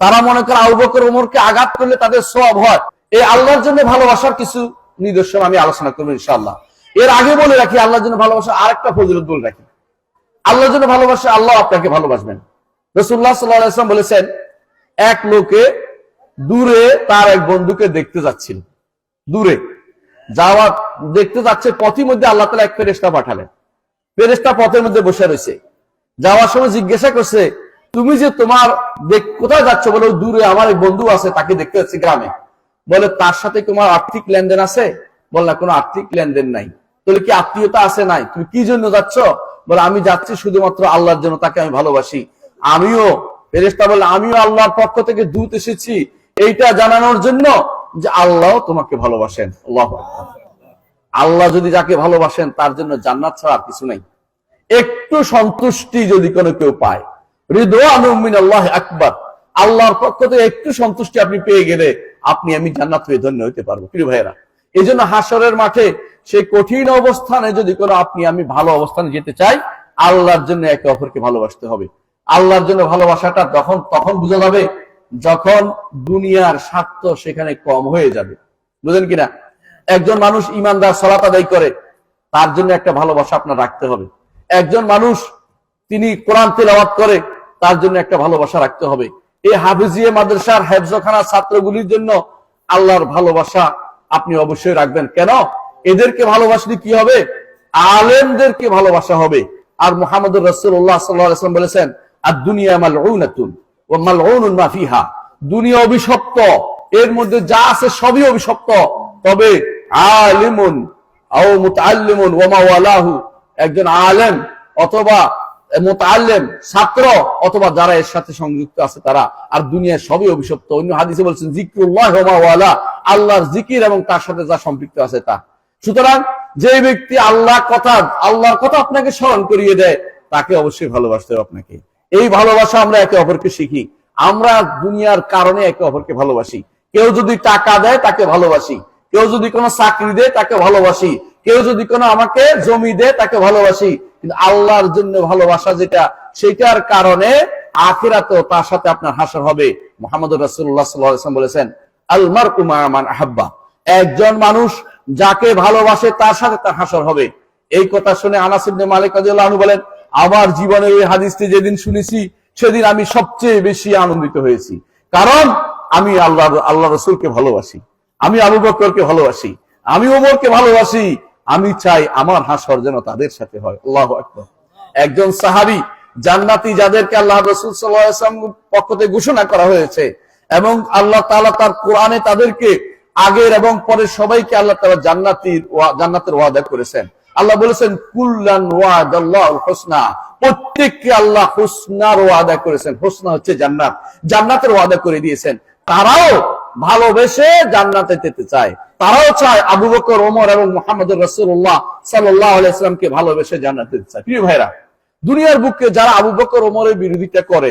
তারা মনে করে আবু বকর ওমরকে আঘাত করলে তাদের সব হয়। এই আল্লাহর জন্য ভালোবাসার কিছু নিদর্শন আমি আলোচনা করব ইনশাআল্লাহ। এর আগে বলে রাখি, আল্লাহর জন্য ভালোবাসা আরেকটা ফজিলত বলে রাখি। আল্লাহর জন্য ভালোবাসা আল্লাহ আপনাকে ভালোবাসবেন। রসুল্লাহ সাল্লাম বলেছেন, এক লোকে দূরে তার এক বন্ধুকে দেখতে যাচ্ছিল। দূরে। যাওয়া দেখতে যাচ্ছে, পথের মধ্যে আল্লাহ তালা এক ফেরেস্তা পাঠালেন। ফেরেস্তা পথের মধ্যে বসে রয়েছে। যাওয়ার সময় জিজ্ঞাসা করছে তুমি যে তোমার কোথায় যাচ্ছ বলে, দূরে আমার এক বন্ধু আছে, তাকে দেখতে যাচ্ছি গ্রামে। বলে, তার সাথে তোমার আর্থিক লেনদেন আছে? বল, না, কোনো আর্থিক লেনদেন নাই। তাহলে কি আত্মীয়তা আছে? নাই। তুমি কি জন্য যাচ্ছ? বলে, আমি যাচ্ছি শুধুমাত্র আল্লাহর জন্য, তাকে আমি ভালোবাসি। আমিও ফেরেস্তা বলে, আমিও আল্লাহর পক্ষ থেকে দূত এসেছি। এইটা জানানোর জন্য যে আল্লাহ তোমাকে ভালোবাসেন। আল্লাহ আল্লাহ যদি যাকে ভালোবাসেন, তার জন্য জান্নাত ছাড়া আর কিছু নাই। একটু সন্তুষ্টি যদি কোনো কেউ পায় আল্লাহ আল্লাহর পক্ষ থেকে একটু সন্তুষ্টি আপনি পেয়ে গেলে আপনি, আমি জান্নাত হয়ে ধন্য হতে পারব। প্রিয় ভাইয়েরা এই জন্য হাসরের মাঠে সেই কঠিন অবস্থানে যদি কোনো আপনি, আমি ভালো অবস্থানে যেতে চাই, আল্লাহর জন্য একে অপরকে ভালোবাসতে হবে। আল্লাহর জন্য ভালোবাসাটা তখন তখন বোঝা যাবে যখন দুনিয়ার স্বার্থ সেখানে কম হয়ে যাবে। বুঝলেন কিনা? একজন মানুষ ইমানদার সলাত আদায় করে, তার জন্য একটা ভালোবাসা আপনার রাখতে হবে। একজন মানুষ, তিনি কোরআন তেলাওয়াত করে তার জন্য একটা ভালোবাসা রাখতে হবে। এই হাফিজিয়ে মাদ্রাসার হেফজখানা ছাত্রগুলির জন্য আল্লাহর ভালোবাসা আপনি অবশ্যই রাখবেন। কেন? এদেরকে ভালোবাসলে কি হবে? আলেমদেরকে ভালোবাসা হবে। আর মোহাম্মদ রসুল্লাহ সাল্লাম বলেছেন আর দুনিয়া মালউনাতুন ও মালউনুন মা ফিহা। দুনিয়া অভিশপ্ত, এর মধ্যে যা আছে সবই অভিশপ্ত। তবে আলিমুন আও মুতাআল্লিমুন ওয়া মাওয়ালাহু, একজন আলেম অথবা মোতাল্লেম ছাত্র, অথবা যারা এর সাথে সংযুক্ত আছে তারা, আর দুনিয়ার সবই অভিশপ্ত। অন্য হাদিসে বলছেন জিক্রুল্লাহ ওয়ালা আল্লাহর জিকির এবং তার সাথে যা সম্পৃক্ত আছে তা। সুতরাং, যে ব্যক্তি আল্লাহ কথা, আল্লাহর কথা আপনাকে স্মরণ করিয়ে দেয়, তাকে অবশ্যই ভালোবাসতে হবে আপনাকে। এই ভালোবাসা আমরা একে অপরকে শিখি। আমরা দুনিয়ার কারণে একে অপরকে ভালোবাসি। কেউ যদি টাকা দেয়, তাকে ভালোবাসি। কেউ যদি কোনো চাকরি দেয়, তাকে ভালোবাসি। কেউ যদি কোনো আমাকে জমি দেয়, তাকে ভালোবাসি। কিন্তু আল্লাহর জন্য ভালোবাসা যেটা, সেটার কারণে আখিরাতেও তার সাথে আপনার হাসর হবে। মোহাম্মদ রাসুল্লাহ বলেছেন আলমার কুমার আহাব্বা। একজন মানুষ যাকে ভালোবাসে তার সাথে তার হাসর হবে। এই কথা শুনে আনাস ইবনে মালিক রাদিয়াল্লাহু বলেন, আমার জীবনে এই হাদিসটি যেদিন শুনেছি, সেদিন আমি সবচেয়ে বেশি আনন্দিত হয়েছি। কারণ আমি আল্লাহ আল্লাহ রসুলকে ভালোবাসি। আমি আবু বকরকে ভালোবাসি। আমি ওমরকে ভালোবাসি। আমি চাই আমার হাসর যেন তাদের সাথে হয়। আল্লাহ আকবর। একজন সাহাবি জান্নাতি যাদেরকে আল্লাহ রসুল সাল্লাম পক্ষ থেকে ঘোষণা করা হয়েছে এবং আল্লাহ তাআলা তার কোরআনে তাদেরকে আগের এবং পরের সবাইকে আল্লাহ তাআলা জান্নাতির জান্নাতের ওয়াদা করেছেন। আল্লাহ বলেছেন, কুল্লান ওয়াদ আল্লাহ হোসনা। প্রত্যেককে আল্লাহ হোসনার ওয়াদা করেছেন। হোসনা হচ্ছে জান্নাত। জান্নাতের ওয়াদা করে দিয়েছেন। তারাও ভালোবেসে জান্নাতে যেতে চায়। তারাও চায় আবু বকর, ওমর এবং মোহাম্মদ রসুল্লাহ সাল্লাহ ভালোবেসে জান্নাতে যেতে চায়। প্রিয় ভাইরা, দুনিয়ার বুকে যারা আবু বকর, ওমরের বিরোধিতা করে,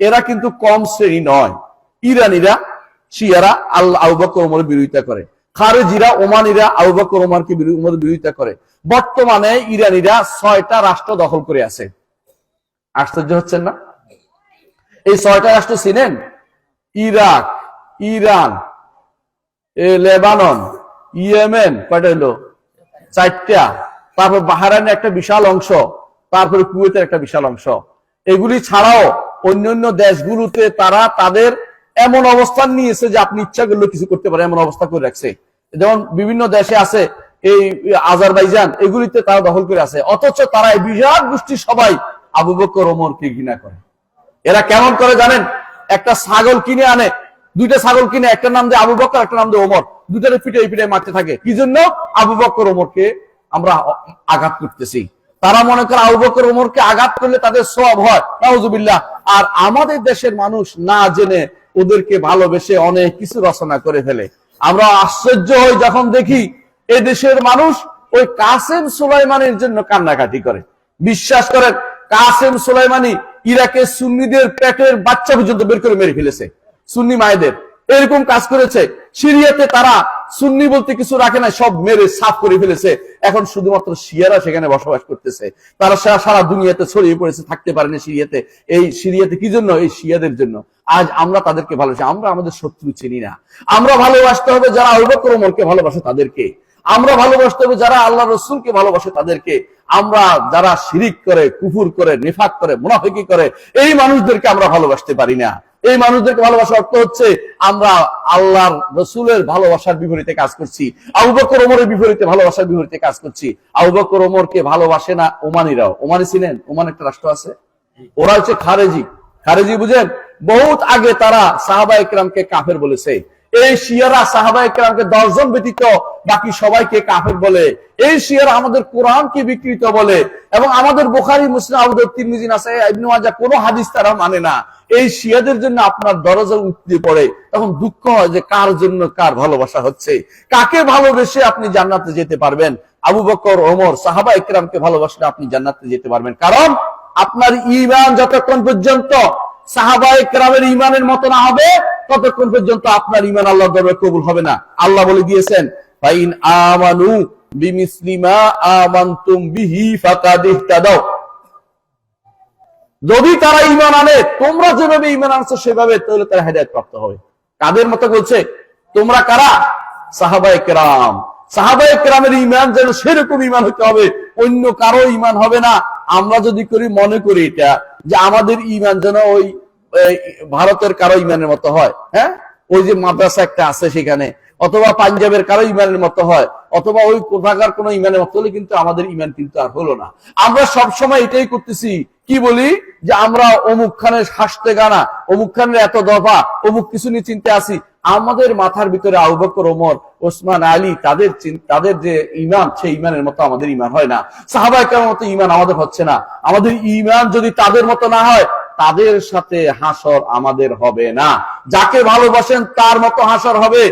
এরা কিন্তু কম শ্রেণি নয়। ইরানিরা, শিয়ারা আল্লাহ আবু বকর, ওমরের বিরোধিতা করে। খারেজিরা, ওমানিরা, আবু বকর, ওমরকে ওমরের বিরোধিতা করে। বর্তমানে ইরানিরা ছয়টা রাষ্ট্র দখল করে আছে। আশ্চর্য হচ্ছেন না? এই ছয়টা রাষ্ট্র ছিলেন ইরাক ইরান লেবানন, ইয়েমেন কয়টা হলো চারটা। তারপর বাহারানের একটা বিশাল অংশ, তারপরে কুয়েতের একটা বিশাল অংশ। এগুলি ছাড়াও অন্যান্য দেশগুলোতে তারা তাদের এমন অবস্থান নিয়েছে যে আপনি ইচ্ছা করলে কিছু করতে পারে এমন অবস্থা করে রাখছে। যেমন বিভিন্ন দেশে আছে এই আজারবাইজান, এগুলিতে তারা দখল করে আছে। অথচ তারা এই বিরাট গোষ্ঠী সবাই আবু বকর ওমরকে ঘৃণা করে। এরা কেমন করে জানেন? একটা ছাগল কিনে আনে দুইটা ছাগল কিনে, একটা নাম দিয়ে আবু বকর, একটা নাম দিয়ে ওমর। দুটারে পিঠে পিঠে মারতে থাকে। কি জন্য? আবু বকর ওমরকে আমরা আঘাত করতেছি। তারা মনে করে আবু বকর ওমরকে আঘাত করলে তাদের সব হয়। আর আমাদের দেশের মানুষ না জেনে ওদেরকে ভালোবেসে অনেক কিছু রচনা করে ফেলে। আমরা আশ্চর্য হই যখন দেখি এ দেশের মানুষ ওই কাসেম সুলাইমানের জন্য কান্নাকাটি করে। বিশ্বাস করেন, কাসেম সুলাইমানি ইরাকের সুন্নিদের পেটের বাচ্চা পর্যন্ত বের করে মেরে ফেলেছে। সুন্নি মায়েদের। এরকম কাজ করেছে। সিরিয়াতে তারা সুন্নি বলতে কিছু রাখে না সব মেরে সাফ করে ফেলেছে। এখন শুধুমাত্র শিয়ারা সেখানে বসবাস করতেছে। তারা সারা দুনিয়াতে ছড়িয়ে পড়েছে, থাকতে পারেনি সিরিয়াতে। এই সিরিয়াতে কি জন্য? এই শিয়াদের জন্য। আজ আমরা তাদেরকে ভালোবাসি। আমরা আমাদের শত্রু চিনি না। আমরা ভালোবাসতে হবে যারা আবুবকর ওমরকে ভালোবাসে তাদেরকে। আমরা ভালোবাসতে হবে যারা আল্লাহ রসুলকে ভালোবাসে তাদেরকে। আমরা যারা শিরিক করে, কুফুর করে, নিফাক করে, মুনাফিকি করে, এই মানুষদেরকে আমরা ভালোবাসতে পারি না। এই মানুষদেরকে ভালোবাসার অর্থ হচ্ছে আমরা আল্লাহর রসুলের ভালোবাসার বিপরীতে কাজ করছি। আবু বকর ওমরের বিপরীতে ভালোবাসার বিপরীতে কাজ করছি। আবু বকর ওমরকে ভালোবাসে না ওমানিরাও। ওমানি ছিলেন? ওমান একটা রাষ্ট্র আছে? ওরা হচ্ছে খারেজি। খারেজি বুঝেন? বহুত আগে তারা সাহাবা ইকরামকে কাফের বলেছে। এই শিয়ারা সাহাবা ইকরামকে দশজন ব্যতীত বাকি সবাইকে কাফের বলে। এই শিয়ারা আমাদের কোরআনকে বিকৃত বলে এবং আমাদের বোখারি, মুসলিম আবুদর তিরমিজি আছে কোনো হাদিস তারা মানে না। এই শিয়াদের জন্য আপনার দরজা উঠতে পড়ে, তখন দুঃখ হয় যে কার জন্য কার ভালোবাসা হচ্ছে। কাকে ভালোবেসে আপনি জান্নাতে যেতে পারবেন? আবু বকর, ওমর সাহাবা ইকরামকে ভালোবাসলে আপনি জান্নাতে যেতে পারবেন। কারণ আপনার ইমান যতক্ষণ পর্যন্ত সাহাবা কেরামের ইমানের মতো না হবে ততক্ষণ পর্যন্ত আপনার ইমান আল্লাহ দরবারে কবুল হবে না। আল্লাহ বলে দিয়েছেন, ফাইন আমানু বিমিসলিমা আমানতুম বিহি ফাকাদ ইহতাদাও যদি তারা ইমান আনে, তোমরা যেভাবে ইমান আনছো সেভাবে, তাহলে তারা হেদায়ত প্রাপ্ত হবে। কাদের মতো বলছে? তোমরা কারা? সাহাবাই কেরাম। সাহাবাই কেরামের ইমান যেন সেরকম ইমান হতে হবে, অন্য কারও ইমান হবে না। আমরা যদি করি, মনে করি এটা, যে আমাদের ইমান যেন ওই ভারতের কারও ইমানের মতো হয় হ্যাঁ? ওই যে মাদ্রাসা একটা আছে সেখানে। অথবা পাঞ্জাবের কারও ইমানের মতো হয়, অথবা ওই কোথাকার কোন ইমানের মতো হলে কিন্তু আমাদের ইমান কিন্তু আর হলো না। আমরা সব সময় এটাই করতেছি, কি বলি? যে আমরা অমুক খানের হাসতে গানা, অমুক খানের এত দফা, অমুক কিছু নিয়ে চিন্তা আসি আমাদের মাথার ভিতরে আবু বকর, ওমর, ওসমান, আলী, তাদের তাদের যে ইমান, সেই ইমানের মতো আমাদের ইমান হয় না। সাহাবাহিকের মতো ইমান আমাদের হচ্ছে না। আমাদের ইমান যদি তাদের মতো না হয় তাদের সাথে হাসর আমাদের হবে না। যাকে ভালোবাসেন তার মতো হাসর হবে।